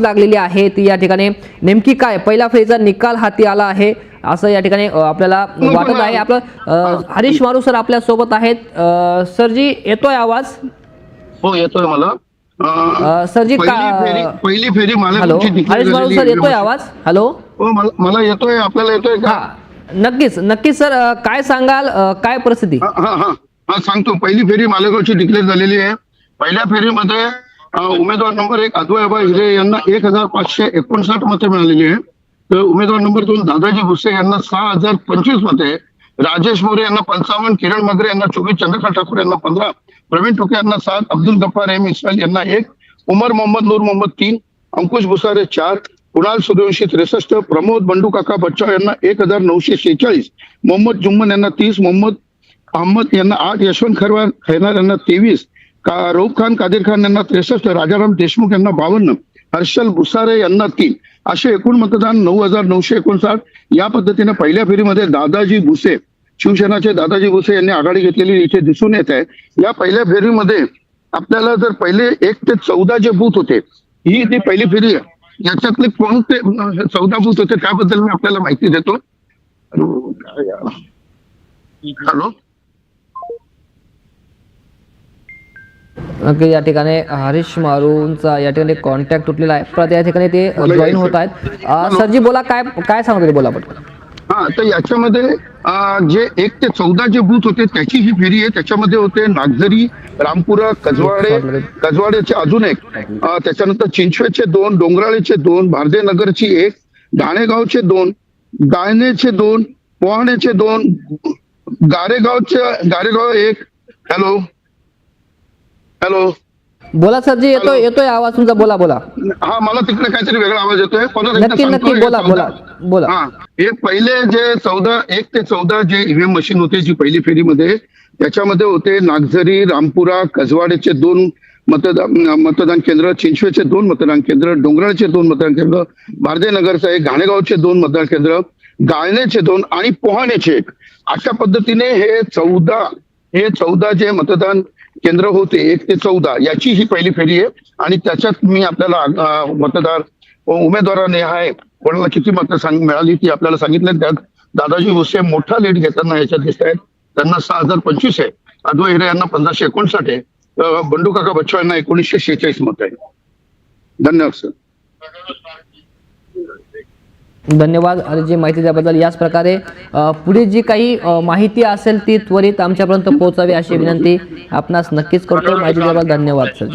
लागलेली आहे ती या ठिकाणी नेमकी काय? पहिल्या फेरीचा निकाल हाती आला आहे. असं या ठिकाणी आपल्याला वाटत आहे. आपलं हरीश मारू सर आपल्यासोबत आहेत. सरजी येतोय आवाज? हो येतोय मला. सरजी पहिली फेरी पहिली हॅलो हरीश मारू सर येतोय. आवाज? हॅलो? हो मला येतोय आपल्याला येतोय का? हा नक्कीच नक्कीच सर काय सांगाल? काय परिस्थिती? सांगतो. पहिली फेरी मालेगावची डिक्लेअर झालेली आहे. पहिल्या फेरीमध्ये उमेदवार नंबर एक अद्वयाबा हिरे यांना एक हजार पाचशे एकोणसाठ मते मिळालेली आहे. तर उमेदवार नंबर दोन दादाजी भुसे यांना सहा हजार पंचवीस मते राजेश मोरे यांना पंचावन्न किरण मगरे यांना चोवीस चंद्रकांत ठाकूर यांना पंधरा प्रवीण टोके यांना सात अब्दुल गफ्फार एम इस्माईल यांना एक उमर मोहम्मद नूर मोहम्मद तीन अंकुश भुसारे चार कुणाल सूर्यवंशी त्रेसष्ट प्रमोद बंडू काका बच्चाव यांना एक हजार नऊशे शेहेचाळीस मोहम्मद जुम्मन यांना तीस मोहम्मद अहमद यांना आठ यशवंत खरवार खैनार यांना तेवीस का रऊफ खान कादिर खान यांना त्रेसष्ट राजाराम देशमुख यांना बावन्न हर्षल भुसारे यांना तीन असे एकूण मतदान नऊ हजार नऊशे एकोणसाठ. या पद्धतीने पहिल्या फेरीमध्ये दादाजी भुसे शिवसेनाचे दादाजी भुसे यांनी आघाडी घेतलेली इथे दिसून येत आहे. या पहिल्या फेरीमध्ये आपल्याला जर पहिले एक ते चौदा जे बूथ होते ही जी पहिली फेरी आहे याच्यातले कोणते चौदा बूथ होते त्याबद्दल मी आपल्याला माहिती देतो. हॅलो. नक्की या ठिकाणी हरीश मारूंचा या ठिकाणी कॉन्टॅक्ट तुटलेला आहे. परत या ठिकाणी ते जॉईन होत आहेत. सरजी बोला काय काय सांगत बोला पटकन हा तर याच्यामध्ये जे एक ते चौदा जे बूथ होते त्याची ही फेरी आहे. त्याच्यामध्ये होते नागझरी रामपुरा कजवाडे कजवाडेचे अजून एक. त्याच्यानंतर चिंचवेचे दोन डोंगराळेचे दोन भारदेनगरची एक ढाणेगावचे दोन गायनेचे दोन पोहाणेचे दोन गारेगावचे गारेगाव एक. हॅलो. हॅलो बोला सरजी येतोय येतोय आवाज तुमचा. बोला बोला. हा मला तिकडे काहीतरी वेगळा आवाज येतोय. नक्की नक्की हे बोला बोला. बोला. हा हे पहिले जे चौदा एक ते चौदा जे ईव्हीएम मशीन होते जी पहिली फेरीमध्ये त्याच्यामध्ये होते नागझरी रामपुरा कजवाडेचे दोन मतदान मतदान केंद्र चिंचवेचे दोन मतदान केंद्र डोंगराळचे दोन मतदान केंद्र भारदेनगरचं एक घाणेगावचे दोन मतदान केंद्र गाळणेचे दोन आणि पोहाणेचे एक. अशा पद्धतीने हे चौदा हे चौदा जे मतदान केंद्र होते एक ते चौदा याची ही पहिली फेरी आहे. आणि त्याच्यात मी आपल्याला मतदार उमेदवाराने आहे कोणाला किती मतं सांग मिळाली ती आपल्याला सांगितलं. त्यात दादाजी भुसे मोठा लीड घेताना याच्यात दिसत आहेत. त्यांना सहा हजार पंचवीस आहे. अद्वै हिरे यांना पंधराशे एकोणसाठ आहे. बंडू काका बच्चू यांना एकोणीसशे शेहेचाळीस मत आहे. धन्यवाद सर धन्यवाद. हरीशजी माहिती दिल्याबद्दल याच प्रकारे पुढे जी काही माहिती असेल ती त्वरित आमच्यापर्यंत पोहोचावी अशी विनंती आपणास नक्कीच करतो. माहिती दिल्याबद्दल धन्यवाद सर